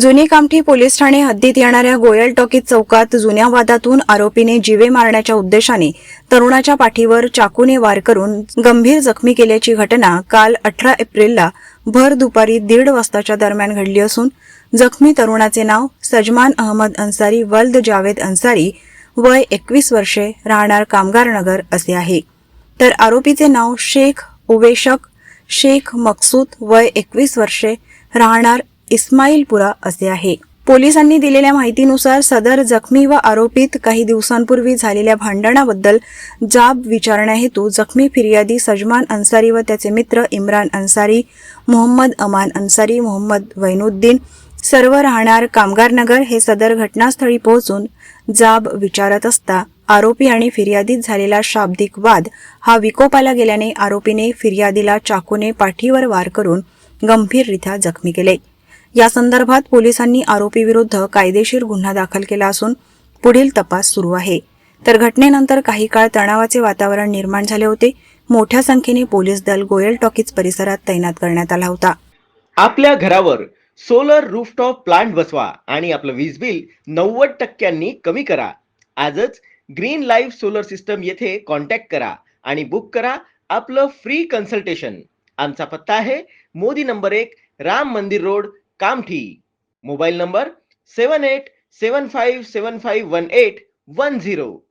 जुनी कामठी पोलीस ठाणे हद्दीत येणाऱ्या गोयल टॉकीज चौकात जुन्या वादातून आरोपीने जीवे मारण्याच्या उद्देशाने तरुणाच्या पाठीवर चाकूने वार करून गंभीर जखमी केल्याची घटना काल अठरा एप्रिलला भर दुपारी दीड वाजताच्या दरम्यान घडली असून जखमी तरुणाचे नाव सजमान अहमद अन्सारी वल्द जावेद अन्सारी वय एकवीस वर्षे राहणार कामगारनगर असे आहे. तर आरोपीचे नाव शेख उवेशक शेख मकसूद वय एकवीस वर्षे राहणार इस्माईलपुरा असे आहे. पोलिसांनी दिलेल्या माहितीनुसार सदर जखमी व आरोपीत काही दिवसांपूर्वी झालेल्या भांडणाबद्दल जाब विचारण्याहेतू जखमी फिर्यादी सजमान अन्सारी व त्याचे मित्र इम्रान अन्सारी मोहम्मद अमान अन्सारी मोहम्मद वैनुद्दीन सर्व राहणार कामगारनगर हे सदर घटनास्थळी पोहोचून जाब विचारत असता आरोपी आणि फिर्यादीत झालेला शाब्दिक वाद हा विकोपाला गेल्याने आरोपीने फिर्यादीला चाकूने पाठीवर वार करून गंभीररित्या जखमी केले. या संदर्भात पोलिसांनी आरोपीविरुद्ध कायदेशीर गुन्हा दाखल केला असून पुढील तपास सुरू आहे. तर घटनेनंतर काही काळ तणावाचे वातावरण निर्माण झाले होते. मोठ्या संख्येने पोलीस दल गोयल टॉकीज परिसरात तैनात करण्यात आला होता. आपल्या घरावर सोलर रूफटॉप प्लांट बसवा आणि आपलं वीज बिल नव्वद टक्क्यांनी कमी करा. आजच ग्रीन लाईफ सोलर सिस्टम येथे कॉन्टॅक्ट करा आणि बुक करा आपलं फ्री कन्सल्टेशन. आमचा पत्ता आहे मोदी नंबर एक Ram Mandir road Kamthi mobile number seven eight seven five seven five one eight one zero.